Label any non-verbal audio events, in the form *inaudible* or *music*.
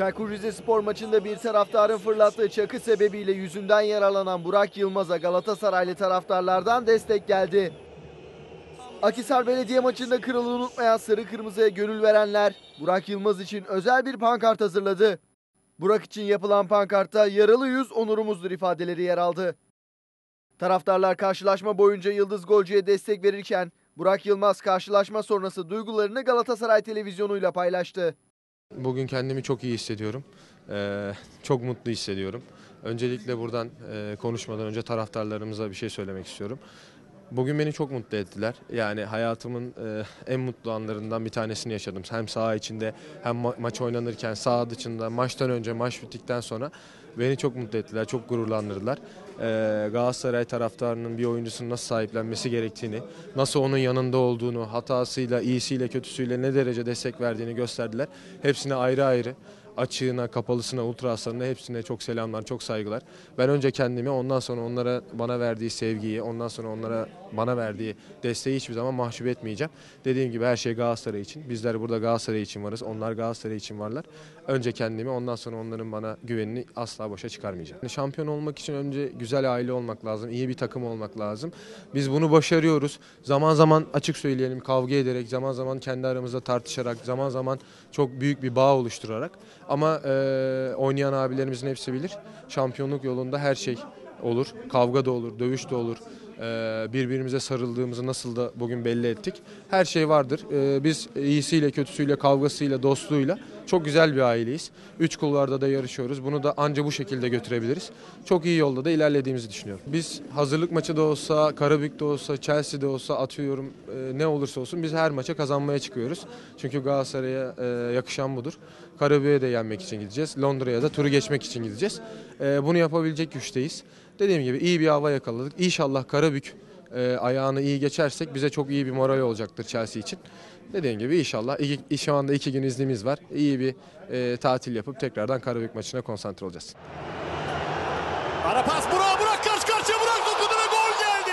Çaykur Rizespor maçında bir taraftarın fırlattığı çakı sebebiyle yüzünden yaralanan Burak Yılmaz'a Galatasaraylı taraftarlardan destek geldi. Akisar Belediye maçında kralı unutmayan sarı kırmızıya gönül verenler Burak Yılmaz için özel bir pankart hazırladı. Burak için yapılan pankartta yaralı yüz onurumuzdur ifadeleri yer aldı. Taraftarlar karşılaşma boyunca Yıldız Golcü'ye destek verirken Burak Yılmaz karşılaşma sonrası duygularını Galatasaray televizyonuyla paylaştı. Bugün kendimi çok iyi hissediyorum. Ee, *laughs* çok mutlu hissediyorum. Öncelikle buradan e, konuşmadan önce taraftarlarımıza bir şey söylemek istiyorum. Bugün beni çok mutlu ettiler. Yani hayatımın e, en mutlu anlarından bir tanesini yaşadım. Hem saha içinde hem ma- maç oynanırken, saha dışında, maçtan önce, maç bittikten sonra beni çok mutlu ettiler, çok gururlandırdılar. Ee, Galatasaray taraftarının bir oyuncusunu nasıl sahiplenmesi gerektiğini, nasıl onun yanında olduğunu, hatasıyla, iyisiyle, kötüsüyle ne derece destek verdiğini gösterdiler. Hepsine ayrı ayrı açığına, kapalısına, ultra aslanına hepsine çok selamlar, çok saygılar. Ben önce kendimi, ondan sonra onlara bana verdiği sevgiyi, ondan sonra onlara bana verdiği desteği hiçbir zaman mahcup etmeyeceğim. Dediğim gibi her şey Galatasaray için. Bizler burada Galatasaray için varız, onlar Galatasaray için varlar. Önce kendimi, ondan sonra onların bana güvenini asla boşa çıkarmayacağım. Şampiyon olmak için önce güzel aile olmak lazım, iyi bir takım olmak lazım. Biz bunu başarıyoruz. Zaman zaman açık söyleyelim kavga ederek, zaman zaman kendi aramızda tartışarak, zaman zaman çok büyük bir bağ oluşturarak. Ama e, oynayan abilerimizin hepsi bilir. Şampiyonluk yolunda her şey olur. Kavga da olur, dövüş de olur. E, birbirimize sarıldığımızı nasıl da bugün belli ettik. Her şey vardır. E, biz iyisiyle, kötüsüyle, kavgasıyla, dostluğuyla çok güzel bir aileyiz. Üç kulvarda da yarışıyoruz. Bunu da anca bu şekilde götürebiliriz. Çok iyi yolda da ilerlediğimizi düşünüyorum. Biz hazırlık maçı da olsa, Karabük'te olsa, Chelsea'de olsa atıyorum e, ne olursa olsun biz her maça kazanmaya çıkıyoruz. Çünkü Galatasaray'a e, yakışan budur. Karabük'e de yenmek için gideceğiz. Londra'ya da turu geçmek için gideceğiz. E, bunu yapabilecek güçteyiz. Dediğim gibi iyi bir hava yakaladık. İnşallah Karabük e, ayağını iyi geçersek bize çok iyi bir moral olacaktır Chelsea için. Dediğim gibi inşallah iki, şu anda iki gün iznimiz var. İyi bir e, tatil yapıp tekrardan Karabük maçına konsantre olacağız. Ara pas Burak Burak karşı karşıya Burak dokundu ve gol geldi.